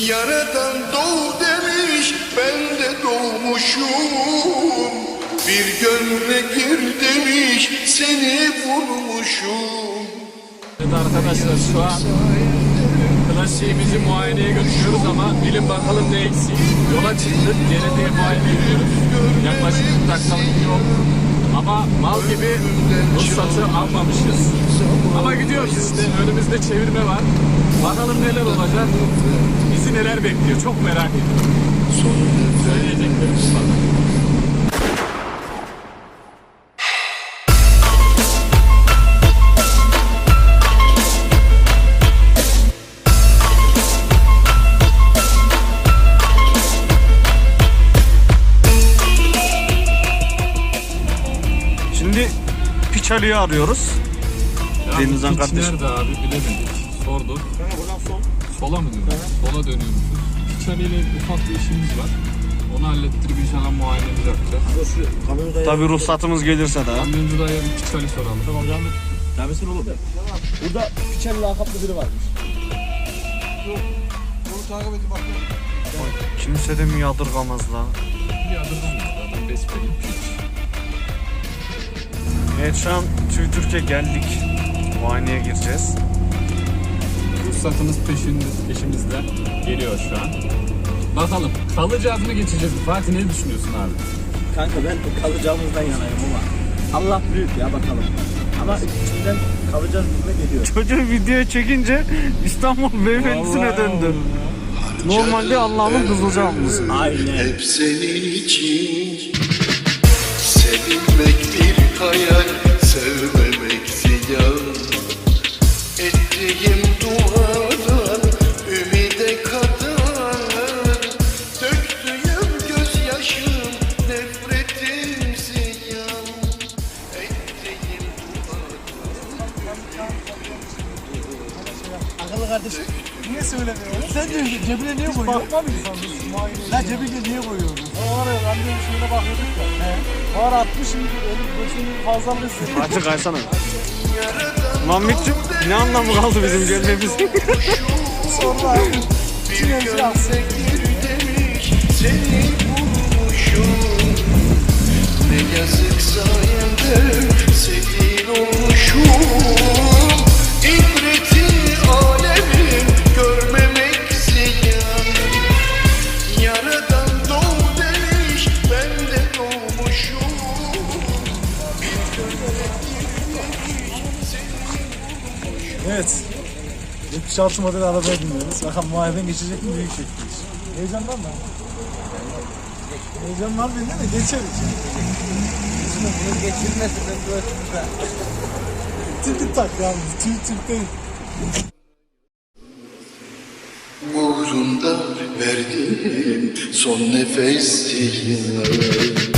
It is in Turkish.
Yaradan doğ demiş ben de doğmuşum Bir gönle gir demiş seni bulmuşum Evet arkadaşlar şu an klasiğimizi muayeneye götürüyoruz ama bilin bakalım ne eksik. Yola çıktık, GRT'ye muayene ediyoruz. Yaklaşık 40 dakikalık yol. Ama mal gibi ruhsatı almamışız. Ama gidiyoruz işte, önümüzde çevirme var. Bakalım neler olacak, bizi neler bekliyor, çok merak ediyorum. Söyleyeceklerimiz var. Şimdi Piçali'yi arıyoruz. Ya piç kardeşim. Nerede abi bilemedik. Sorduk. Sola mı dönüyoruz? Sola dönüyormuşuz. Piçali ile ufak bir işimiz var. Onu hallettirip inşallah muayenemizi yapacağız. Tabi ruhsatımız gelirse de. Kamyoncu dayıya bir piçali soralım. Tamam canım. Neredesin oğlum? Burada Piçen lakaplı biri varmış. Kimse de mi yadırgamaz lan? Bir yadırgamıyor. Adam besbelli piç. Evet şu an TÜV Türkiye geldik. Muayeneye gireceğiz. Ruhsatımız peşinde, peşimizde. Geliyor şu an. Bakalım kalacağız mı geçeceğiz mi? Fatih ne düşünüyorsun abi? Kanka ben kalacağımızdan yanayım ama. Allah büyük ya bakalım. Ama içimden kalacağız gibi geliyor. Çocuğu video çekince İstanbul beyefendisine döndü. Normalde Allah'ın kızılcağımız. Aynen. Hep senin için Sevilmek bir hayal Sevmemek kardeşim niye söylemiyorsun? Sen diyorsun cebine niye koyuyorsun? Bakma mı insan? La cebine niye koyuyorsun? O ara randevu şeyine bakıyorduk da. He. O ara atmış şimdi elim gözünün fazlalığı hissediyor. Hadi kaysana. Muhammedciğim ne anlamı kaldı bizim gelmemizin? Sonra gir demiş Seni Evet. 76 model arabaya biniyoruz. Bakalım muayeneden geçecek mi büyük çekmiş. Heyecandan mı? Heyecan var bende de geçeriz. Bunu geçirmesin ben göğsümüze. Tip tak yani. Tip tip değil. Uğrunda verdiğim son nefes yıllar